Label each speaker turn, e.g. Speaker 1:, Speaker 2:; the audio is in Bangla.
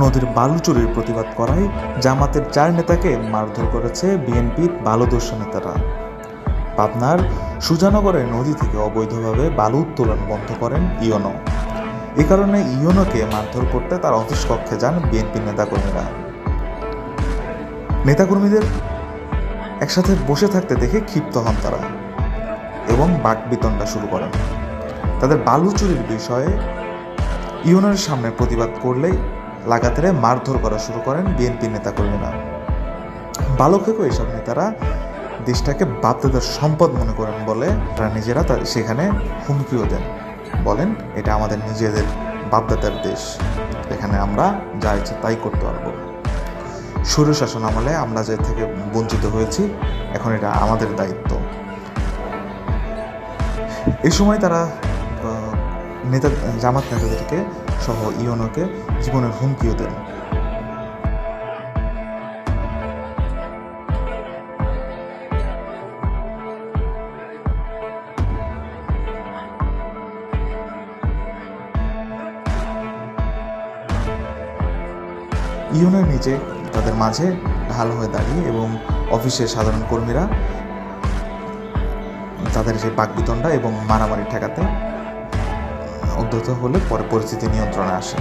Speaker 1: নদীর বালু চুরির প্রতিবাদ করায় জামাতের চার নেতাকে মারধর করেছে বিএনপির বালুদস্য নেতারা। পাবনার সুজানগরে নদী থেকে অবৈধভাবে বালু উত্তোলন বন্ধ করেন ইয়নো এ কারণে ইয়নোকে মারধর করতে তার অফিস কক্ষে যান বিএনপির নেতাকর্মীরা। নেতাকর্মীদের একসাথে বসে থাকতে দেখে ক্ষিপ্ত হন তারা এবং বাকবিতণ্ডা শুরু করেন। তাদের বালু চুরির বিষয়ে ইউনের সামনে প্রতিবাদ করলেই লাগাতারে মারধর করা শুরু করেন বিএনপি নেতাকর্মীরা। বালক থেকেও এসব নেতারা দেশটাকে বাপদাদার সম্পদ মনে করেন বলে তারা নিজেরা তা সেখানে হুমকিও দেন। বলেন, এটা আমাদের নিজেদের বাপদাদার দেশ। এখানে আমরা যা ইচ্ছে তাই করতে পারব। স্বৈর শাসন আমলে আমরা যে থেকে বঞ্চিত হয়েছি, এখন এটা আমাদের দায়িত্ব। এই সময় তারা নেতা জামাত নেতাদেরকে সহ ইউনোকে জীবনের হুমকিও দেন। ইউনের নিচে, তাদের মাঝে ঢাল হয়ে দাঁড়িয়ে এবং অফিসের সাধারণ কর্মীরা তাদের সেই বাকবিতণ্ডা এবং মারামারি ঠেকাতে উদ্যত হলে পরে পরিস্থিতি নিয়ন্ত্রণে আসে।